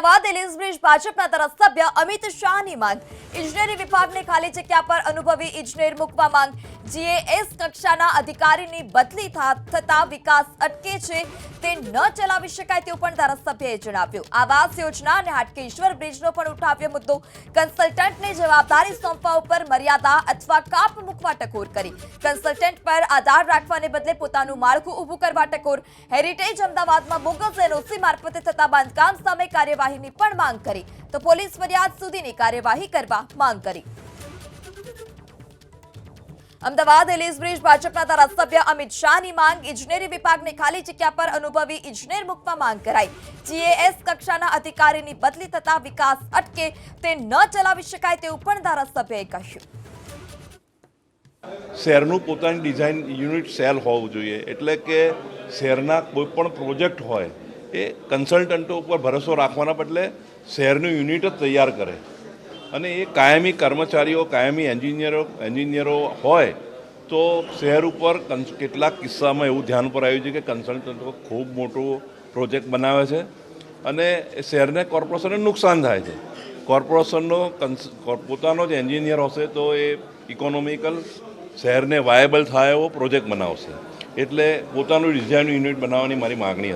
અમદાવાદ એલિઝબ્રિજ ભાજપના ધારાસભ્ય અમિત શાહની માંગ. ઇજનેરી વિભાગને ખાલી જગ્યા પર અનુભવી ઇજનેર મૂકવા માંગ. જીએએસ કક્ષાના અધિકારીની બદલી થતા વિકાસ અટકે છે. તે ન ચલાવી શકાય તેવું પણ ધારાસભ્યએ જણાવ્યું. આવાસ યોજના અને હાટકેશ્વર બ્રિજનો પણ ઉઠાવ્યો મુદ્દો. કન્સલ્ટન્ટને જવાબદારી સોંપવા ઉપર મર્યાદા અથવા કાપ મૂકવા ટકોર કરી. કન્સલ્ટન્ટ પર આધાર રાખવાને બદલે પોતાનું માળખું ઊભું કરવા ટકોર. હેરિટેજ અમદાવાદમાં બોગસ એનઓસી મારફતે થતા બાંધકામ સામે કાર્યવાહીની પણ માંગ કરી. તો પોલીસ ફરિયાદ સુધીની કાર્યવાહી કરવા માંગ કરી. અમદાવાદ એલિઝબ્રિજ ભાજપના ધારાસભ્ય અમિત શાહની માંગ ઇજનેરી વિભાગને ખાલી જગ્યા પર અનુભવી ઇજનેર મૂકવા માંગ કરાઈ. જીએએસ કક્ષાના અધિકારીની બદલી થતા વિકાસ અટકે તે ન ચલાવી શકાય તેવું પણ ધારાસભ્યએ કહ્યું. શહેરનું પોતાની ડિઝાઇન યુનિટ સેલ હોવું જોઈએ. એટલે કે શહેરના કોઈ પણ પ્રોજેક્ટ હોય એ કન્સલ્ટન્ટો ઉપર ભરોસો રાખવાના બદલે શહેરનું યુનિટ જ તૈયાર કરે. અને એ કાયમી કર્મચારીઓ, કાયમી એન્જિનિયરો એન્જિનિયરો હોય તો શહેર ઉપર કેટલાક કિસ્સામાં એવું ધ્યાન પર આવ્યું છે કે કન્સલ્ટન્ટો ખૂબ મોટો પ્રોજેક્ટ બનાવે છે અને શહેરને કોર્પોરેશનને નુકસાન થાય છે. કોર્પોરેશનનો કન્સ- પોતાનો જ એન્જિનિયર હશે તો એ ઇકોનોમિકલ શહેરને વાયેબલ થાય એવો પ્રોજેક્ટ બનાવશે. એટલે પોતાનું ડિઝાઇન યુનિટ બનાવવાની મારી માગણી હતી.